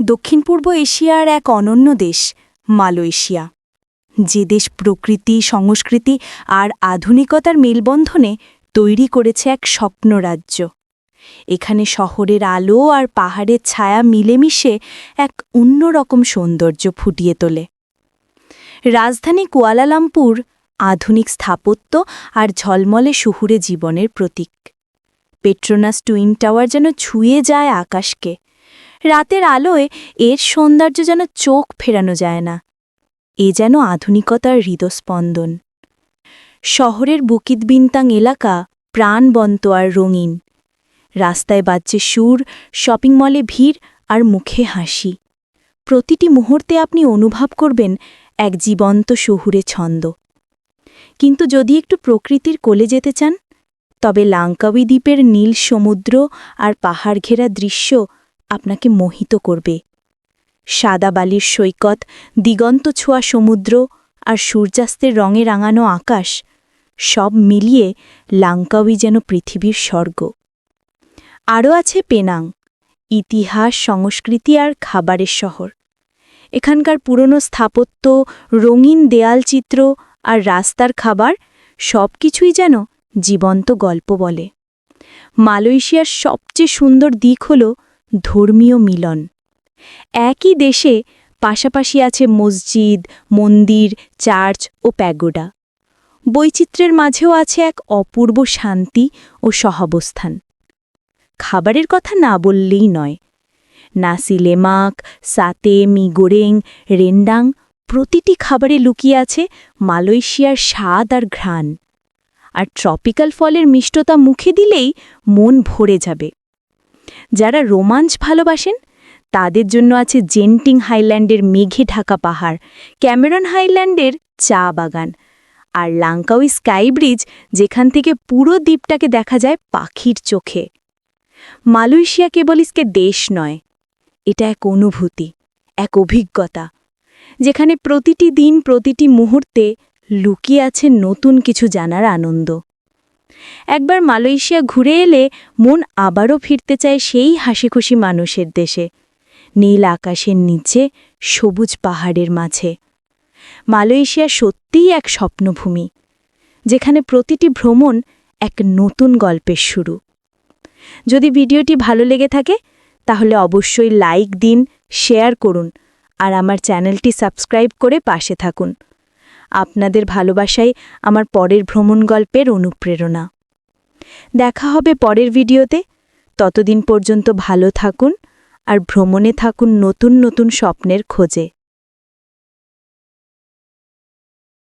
দক্ষিণ পূর্ব এশিয়ার এক অনন্য দেশ, মালয়েশিয়া। যে দেশ প্রকৃতি, সংস্কৃতি আর আধুনিকতার মেলবন্ধনে তৈরি করেছে এক স্বপ্নরাজ্য এখানে শহরের আলো আর পাহাড়ের ছায়া মিলেমিশে এক অন্যরকম সৌন্দর্য ফুটিয়ে তোলে। রাজধানী কুয়ালালামপুর আধুনিক স্থাপত্য আর ঝলমলে শহুরে জীবনের প্রতীক। পেট্রোনাস টুইন টাওয়ার যেন ছুঁয়ে যায় আকাশকে রাতের আলোয় এর সৌন্দর্য যেন চোখ ফেরানো যায় না। এ যেন আধুনিকতার হৃদস্পন্দন। শহরের বুকিত বিন্তাং এলাকা প্রাণবন্ত আর রঙিন। রাস্তায় বাজছে সুর, শপিং মলে ভিড় আর মুখে হাসি। প্রতিটি মুহূর্তে আপনি অনুভব করবেন এক জীবন্ত শহুরে ছন্দ। কিন্তু যদি একটু প্রকৃতির কোলে যেতে চান, তবে লাঙ্কাবি দ্বীপের নীল সমুদ্র আর পাহাড় ঘেরা দৃশ্য আপনাকে মোহিত করবে। সাদা বালির সৈকত, দিগন্ত ছোঁয়া সমুদ্র আর সূর্যাস্তের রঙে রাঙানো আকাশ, সব মিলিয়ে লাঙ্কাউই যেন পৃথিবীর স্বর্গ। আরও আছে পেনাং, ইতিহাস, সংস্কৃতি আর খাবারের শহর। এখানকার পুরনো স্থাপত্য, রঙিন দেয়ালচিত্র আর রাস্তার খাবার সব কিছুই যেন জীবন্ত গল্প বলে। মালয়েশিয়ার সবচেয়ে সুন্দর দিক হল ধর্মীয় মিলন। একই দেশে পাশাপাশি আছে মসজিদ, মন্দির, চার্চ ও প্যাগোডা। বৈচিত্র্যের মাঝেও আছে এক অপূর্ব শান্তি ও সহাবস্থান। খাবারের কথা না বললেই নয়। নাসি লেমাক সাতে, মিগোরেং, রেন্ডাং প্রতিটি খাবারে লুকিয়ে আছে মালয়েশিয়ার স্বাদ আর ঘ্রাণ। আর ট্রপিক্যাল ফলের মিষ্টতা মুখে দিলেই মন ভরে যাবে। যারা রোমাঞ্চ ভালোবাসেন, তাদের জন্য আছে জেন্টিং হাইল্যান্ডের মেঘে ঢাকা পাহাড়, ক্যামেরন হাইল্যান্ডের চা বাগান আর লাঙ্কাউই স্কাই ব্রিজ যেখান থেকে পুরো দ্বীপটাকে দেখা যায় পাখির চোখে। মালয়েশিয়া কেবল ইসকে দেশ নয়, এটা এক অনুভূতি, এক অভিজ্ঞতা, যেখানে প্রতিটি দিন, প্রতিটি মুহূর্তে লুকিয়ে আছে নতুন কিছু জানার আনন্দ। একবার মালয়েশিয়া ঘুরে এলে মন আবারও ফিরতে চায় সেই হাসিখুশি মানুষের দেশে। নীল আকাশের নিচে, সবুজ পাহাড়ের মাঝে। মালয়েশিয়া সত্যিই এক স্বপ্নভূমি, যেখানে প্রতিটি ভ্রমণ এক নতুন গল্পের শুরু। যদি ভিডিওটি ভালো লেগে থাকে, তাহলে অবশ্যই লাইক দিন, শেয়ার করুন, আর আমার চ্যানেলটি সাবস্ক্রাইব করে পাশে থাকুন। আপনাদের ভালোবাসাই আমার পরের ভ্রমণ গল্পের অনুপ্রেরণা। দেখা হবে পরের ভিডিওতে। ততদিন পর্যন্ত ভালো থাকুন আর ভ্রমণে থাকুন নতুন নতুন স্বপ্নের খোঁজে।